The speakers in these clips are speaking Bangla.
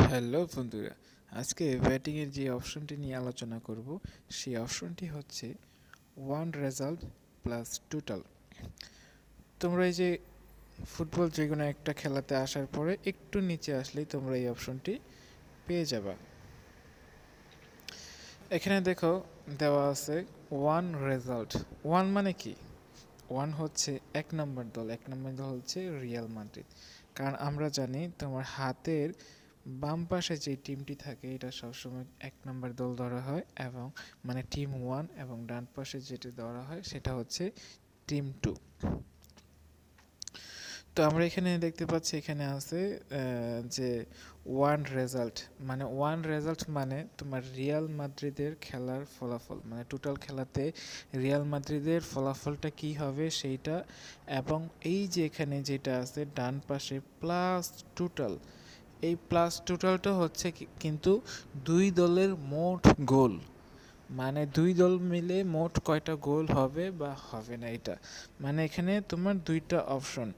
হ্যালো বন্ধুরা, আজকে ব্যাটিংয়ের যে অপশনটি নিয়ে আলোচনা করব, সেই অপশনটি হচ্ছে ওয়ান রেজাল্ট প্লাস টোটাল তোমরা এই যে ফুটবল যে কোনো একটা খেলাতে আসার পরে একটু নিচে আসলেই তোমরা এই অপশনটি পেয়ে যাবা। এখানে দেখো, দেওয়া আছে ওয়ান রেজাল্ট ওয়ান মানে কি? ওয়ান হচ্ছে এক নম্বর দল, এক নম্বর দল হচ্ছে রিয়াল মাদ্রিদ কারণ আমরা জানি তোমার হাতের বাম পাশে যে টিমটি থাকে, এটা সবসময় এক নম্বর দল ধরা হয় এবং মানে টিম ওয়ান এবং ডান পাশে যেটি ধরা হয়, সেটা হচ্ছে টিম টু তো আমরা এখানে দেখতে পাচ্ছি, এখানে আছে যে ওয়ান রেজাল্ট মানে ওয়ান রেজাল্ট মানে তোমার রিয়াল মাদ্রিদের খেলার ফলাফল মানে টোটাল খেলাতে রিয়াল মাদ্রিদের ফলাফলটা কি হবে সেইটা এবং এই যে এখানে যেটা আছে, ডান পাশে প্লাস টোটাল এই প্লাস টোটালটা হচ্ছে কিন্তু দুই দলের মোট গোল মানে দুই দল মিলে মোট কয়টা গোল হবে বা হবে না এটা। মানে এখানে তোমার দুইটা অপশন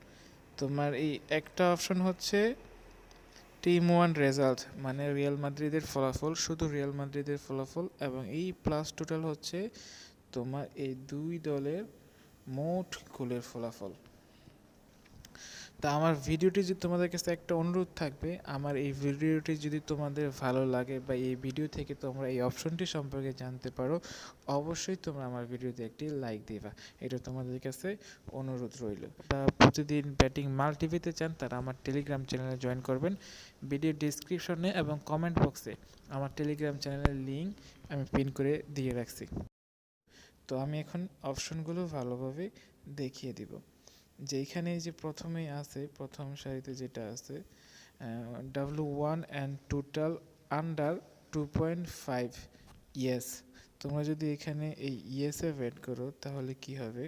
তোমার এই একটা অপশন হচ্ছে টিম ওয়ান রেজাল্ট মানে রিয়াল মাদ্রিদের ফলাফল, শুধু রিয়াল মাদ্রিদের ফলাফল এবং এই প্লাস টোটাল হচ্ছে তোমার এই দুই দলের মোট গোলের ফলাফল। তা আমার ভিডিওটি যদি তোমাদের কাছে একটা অনুরোধ থাকবে, আমার এই ভিডিওটি যদি তোমাদের ভালো লাগে বা এই ভিডিও থেকে তোমরা এই অপশনটি সম্পর্কে জানতে পারো, অবশ্যই তোমরা আমার ভিডিওতে একটি লাইক দিবা। এটা তোমাদের কাছে অনুরোধ রইল। তা প্রতিদিন ব্যাটিং মাল টিভিতে চান, তারা আমার টেলিগ্রাম চ্যানেলে জয়েন করবেন। ভিডিও ডিসক্রিপশনে এবং কমেন্ট বক্সে আমার টেলিগ্রাম চ্যানেলের লিঙ্ক আমি পিন করে দিয়ে রাখছি। তো আমি এখন অপশনগুলো ভালোভাবে দেখিয়ে দিব। যেইখানে যে প্রথমেই আছে, প্রথম সারিতে যেটা আছে W one and total under two point five yes তোমরা যদি এখানে এই ইয়েসে ওয়েট করো, তাহলে কি হবে?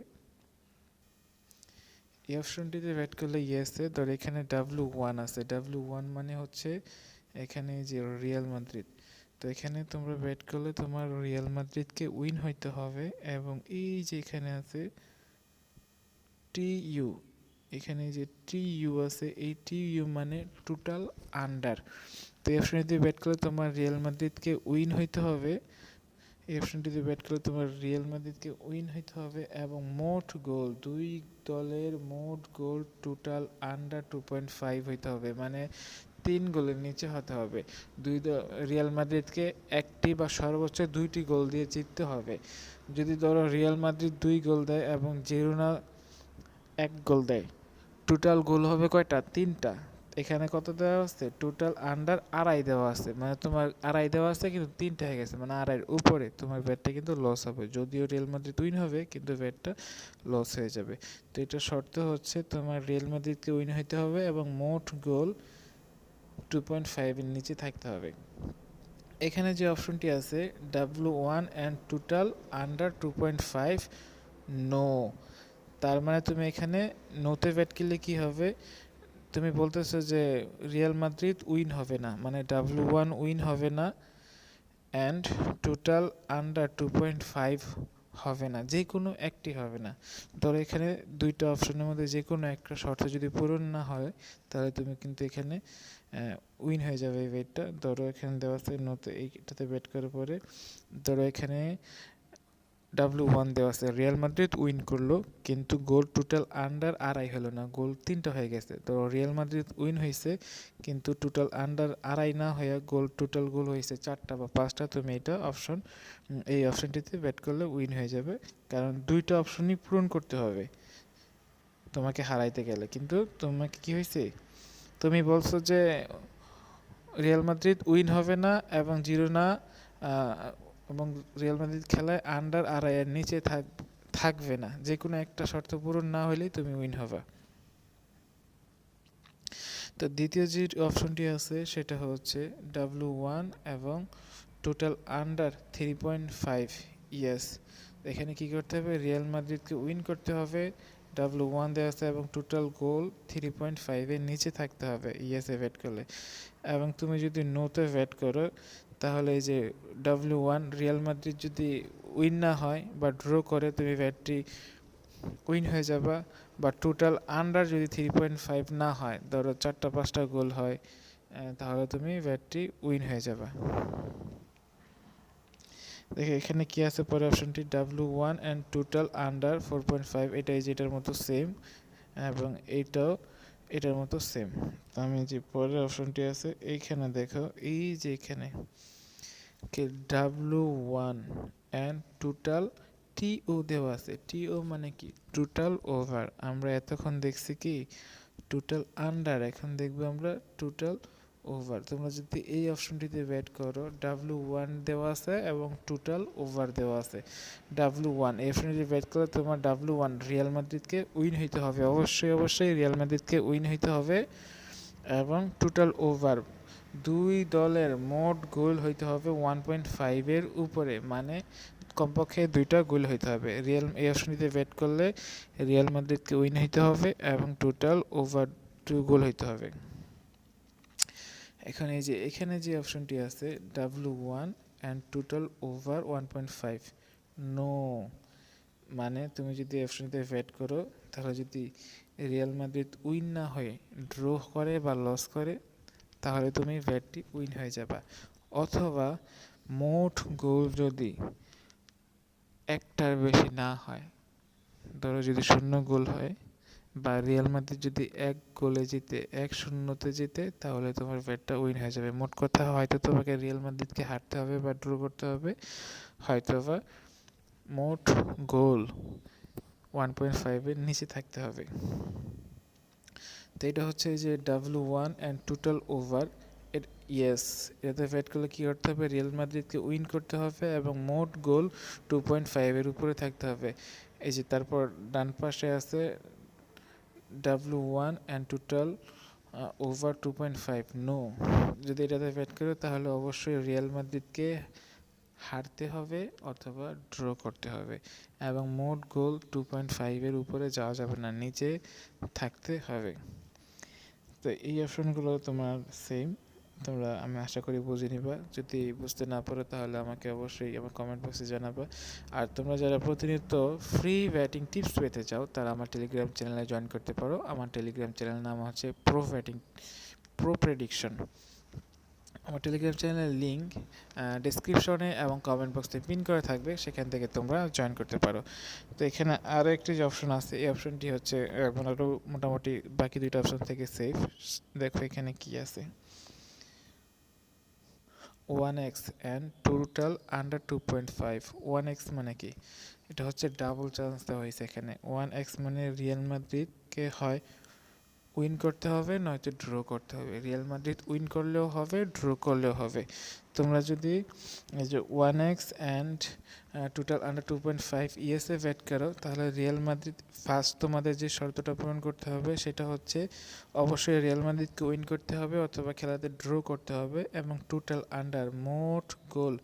এই অপশনটিতে ওয়েট করলে ইয়েসে ধর এখানে ডাব্লু ওয়ান আছে। ডাব্লু ওয়ান মানে হচ্ছে এখানে যে রিয়াল মাদ্রিদ তো এখানে তোমরা ওয়েট করলে তোমার রিয়াল মাদ্রিদকে উইন হইতে হবে এবং এই যে এখানে আছে টি ইউ এখানে যে টি ইউ আছে, এই টি ইউ মানে টোটাল আন্ডার তো এই অপশনটিতে ব্যাট করলে তোমার রিয়াল মাদ্রিদকে উইন হইতে হবে, এই অপশনটিতে ব্যাট করলে তোমার রিয়াল মাদ্রিদকে উইন হইতে হবে এবং মোট গোল দুই দলের মোট goal total under two point five হইতে হবে মানে তিন গোলের নিচে হতে হবে। দুই রিয়াল মাদ্রিদকে একটি বা সর্বোচ্চ দুইটি গোল দিয়ে জিততে হবে। যদি ধরো রিয়াল মাদ্রিদ দুই গোল দেয় এবং জেরোনা এক গোল দেয়। টোটাল গোল হবে কয়টা? তিনটা। এখানে কত দেওয়া আছে? টোটাল আন্ডার আড়াই দেওয়া আছে। মানে তোমার আড়াই দেওয়া আছে কিন্তু তিনটা হয়ে গেছে। মানে আড়াইয়ের উপরে তোমার ব্যাটটা কিন্তু লস হবে। যদিও রিয়েল মাদ্রিদ উইন হবে, কিন্তু ব্যাটটা লস হয়ে যাবে। তো এটা শর্ত হচ্ছে তোমার রিয়েল মাদ্রিদকে উইন হইতে হবে এবং মোট গোল টু পয়েন্ট ফাইভের নিচে থাকতে হবে। এখানে যে অপশনটি আছে W one and total under two point five no তার মানে তুমি এখানে নোতে ব্যাট কিনলে কী হবে? তুমি বলতেছো যে রিয়াল মাদ্রিদ উইন হবে না মানে ডাব্লু ওয়ান উইন হবে না and total under two point five হবে না যে কোনো একটি হবে না। ধরো এখানে দুইটা অপশনের মধ্যে যে কোনো একটা শর্ত যদি পূরণ না হয়, তাহলে তুমি কিন্তু এখানে উইন হয়ে যাবে এই বেটটা ধরো এখানে দেওয়া আছে নতুন এইটাতে বেট করার পরে ধরো এখানে ডাব্লু ওয়ান দেওয়া আছে রিয়াল মাদ্রিদ উইন করল, কিন্তু গোল টোটাল আন্ডার আড়াই হলো না গোল তিনটা হয়ে গেছে। তো রিয়াল মাদ্রিদ উইন হয়েছে, কিন্তু টোটাল আন্ডার আড়াই না হয়ে গোল টোটাল গোল হয়েছে চারটা বা পাঁচটা তুমি এটা অপশন এই অপশনটিতে ব্যাট করলে উইন হয়ে যাবে। কারণ দুইটা অপশনই পূরণ করতে হবে, তোমাকে হারাইতে গেলে। কিন্তু তোমাকে কি হয়েছে? তুমি বলছো যে রিয়াল মাদ্রিদ উইন হবে না এবং জিরো না এবং রিয়াল মাদ্রিদ খেলায় আন্ডার আড়াইয়ের নিচে থাক, থাকবে না। যে কোনো একটা শর্ত পূরণ না হলেই তুমি উইন হবা। তো দ্বিতীয় যে অপশনটি আছে, সেটা হচ্ছে ডাব্লু ওয়ান এবং total under three point five yes এখানে কি করতে হবে? রিয়াল মাদ্রিদকে উইন করতে হবে ডাব্লু ওয়ান দেওয়া আছে এবং টোটাল গোল থ্রি পয়েন্ট ফাইভের নিচে থাকতে হবে। ইয়েসে ব্যাট করলে। এবং তুমি যদি নোতে ব্যাট করো তাহলে এই যে ডাব্লিউ ওয়ান রিয়াল মাদ্রিদ যদি উইন না হয় বা ড্র করে, তুমি ব্যাটটি উইন হয়ে যাবা। বা টোটাল আন্ডার যদি থ্রি পয়েন্ট ফাইভ না হয়, ধরো চারটা পাঁচটা গোল হয় তাহলে তুমি ব্যাটটি উইন হয়ে যাবে। দেখে, এখানে কি আছে পরে অপশনটি W one and total under four point five এটাই যেটার মতো সেম এবং এইটাও এটার মতো সেম আমি যে পরের অপশনটি আছে, এইখানে দেখো, এই যে এখানে, কে ডাব্লু ওয়ান অ্যান্ড টোটাল টিও দেওয়া আছে। টিও মানে কি? টোটাল ওভার আমরা এতক্ষণ দেখছি কি? টোটাল আন্ডার এখন দেখব আমরা টোটাল ওভার তোমরা যদি এই অপশনটিতে ব্যাট করো ডাব্লু ওয়ান দেওয়া আছে এবং টোটাল ওভার দেওয়া আছে। ডাব্লু ওয়ান এই অপশনটিতে ব্যাট করলে তোমার ডাব্লু ওয়ান রিয়াল মাদ্রিদকে উইন হইতে হবে। অবশ্যই অবশ্যই রিয়াল মাদ্রিদকে উইন হইতে হবে এবং টোটাল ওভার দুই দলের মোট গোল হইতে হবে ওয়ান পয়েন্ট ফাইভের উপরে মানে কমপক্ষে দুইটা গোল হইতে হবে। রিয়াল এই অপশনটিতে ব্যাট করলে রিয়াল মাদ্রিদকে উইন হইতে হবে এবং টোটাল ওভার টু গোল হইতে হবে। এখানে এই যে, এখানে যে অপশনটি আছে W one and total over one point five no মানে তুমি যদি অপশনটিতে ব্যাট করো, তাহলে যদি রিয়াল মাদ্রিদ উইন না হয়ে ড্র করে বা লস করে, তাহলে তুমি ব্যাটটি উইন হয়ে যাবা। অথবা মোট গোল যদি একটার বেশি না হয়, ধরো যদি শূন্য গোল হয় বা রিয়াল মাদ্রিদ যদি এক গোলে জিতে, এক শূন্যতে জিতে, তাহলে তোমার ব্যাটটা উইন হয়ে যাবে। মোট কথা হয়তো তোমাকে রিয়াল মাদ্রিদকে হারতে হবে বা ড্র করতে হবে। হয়তো বা মোট গোল ওয়ান পয়েন্ট ফাইভের নিচে থাকতে হবে। তো এটা হচ্ছে যে W one and total over yes এটাতে ব্যাট করলে কী করতে হবে? রিয়াল মাদ্রিদকে উইন করতে হবে এবং মোট গোল টু পয়েন্ট ফাইভের উপরে থাকতে হবে। এই যে তারপর ডান পাশে আছে W one and total over two point five no যদি এটাতে ব্যাট করো, তাহলে অবশ্যই রিয়াল মাদ্রিদকে হারতে হবে অথবা ড্র করতে হবে। এবং মোট গোল টু পয়েন্ট ফাইভের উপরে যাওয়া যাবে না, নিচে থাকতে হবে। তো এই অপশনগুলো তোমার সেম তোমরা, আমি আশা করি বুঝে নিবা। যদি বুঝতে না পারো, তাহলে আমাকে অবশ্যই আমার কমেন্ট বক্সে জানাবা। আর তোমরা যারা প্রতিনিয়ত ফ্রি ব্যাটিং টিপস পেতে চাও, তারা আমার টেলিগ্রাম চ্যানেলে জয়েন করতে পারো। আমার টেলিগ্রাম চ্যানেলের নাম হচ্ছে প্রো ব্যাটিং প্রো প্রেডিকশন আমার টেলিগ্রাম চ্যানেলের লিঙ্ক ডিসক্রিপশনে এবং কমেন্ট বক্সে পিন করে থাকবে। সেখান থেকে তোমরা জয়েন করতে পারো। তো এখানে আরও একটি যে অপশন আছে, এই অপশনটি হচ্ছে মোটামুটি বাকি দুইটা অপশন থেকে সেফ দেখো এখানে কি আছে। One X and total under two point five one X মানে কি? এটা হচ্ছে ডাবল চান্স দেওয়া হয়েছে এখানে। ওয়ান এক্স মানে রিয়াল মাদ্রিদকে হয় উইন করতে হবে, নয়তো ড্র করতে হবে। রিয়াল মাদ্রিদ উইন করলেও হবে ড্র করলেও হবে। তোমরা যদি এই যে one X and total under two point five yes bet করো, তাহলে রিয়াল মাদ্রিদ ফার্স্ট তোমাদের যে শর্তটা পূরণ করতে হবে সেটা হচ্ছে অবশ্যই রিয়াল মাদ্রিদকে উইন করতে হবে অথবা খেলাতে ড্র করতে হবে এবং টোটাল আন্ডার মোট গোল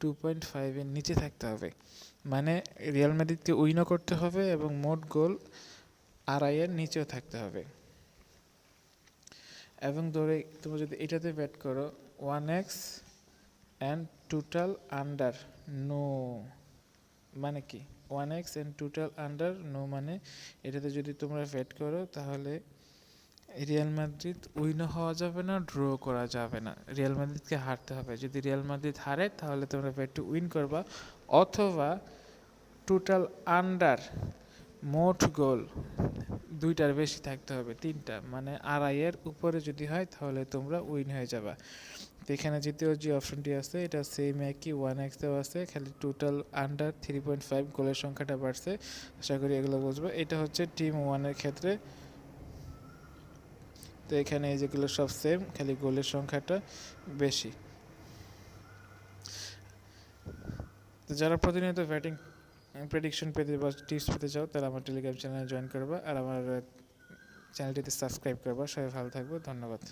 টু পয়েন্ট ফাইভের নিচে থাকতে হবে। মানে রিয়াল মাদ্রিদকে উইনও করতে হবে এবং মোট গোল আড়াইয়ের নিচেও থাকতে হবে। এবং ধরে তুমি যদি এটাতে ব্যাট করো one X and total under no মানে কি? One X and total under no মানে এটাতে যদি তোমরা ব্যাট করো তাহলে রিয়াল মাদ্রিদ উইনও হওয়া যাবে না ড্র করা যাবে না। রিয়াল মাদ্রিদকে হারতে হবে। যদি রিয়াল মাদ্রিদ হারে, তাহলে তোমরা ব্যাটটি উইন করবা। অথবা টোটাল আন্ডার মোট গোল দুইটার বেশি থাকতে হবে, তিনটা। মানে আড়াইয়ের উপরে যদি হয়, তাহলে তোমরা উইন হয়ে যাবা। তো এখানে দ্বিতীয় যে অপশনটি আছে, এটা সেম একই ওয়ান এক্স দেওয়া আছে, খালি total under three point five গোলের সংখ্যাটা বাড়ছে, আশা করি এগুলো বুঝব। এটা হচ্ছে টিম ওয়ানের ক্ষেত্রে। তো এখানে এই যেগুলো সব সেম খালি গোলের সংখ্যাটা বেশি। তো যারা প্রতিনিয়ত ব্যাটিং প্রেডিকশন পেতে বা টিপস পেতে চাও, তারা আমার টেলিগ্রাম চ্যানেলে জয়েন করবা, আর আমার চ্যানেলটিতে সাবস্ক্রাইব করবা। সবাই ভালো থাকব, ধন্যবাদ।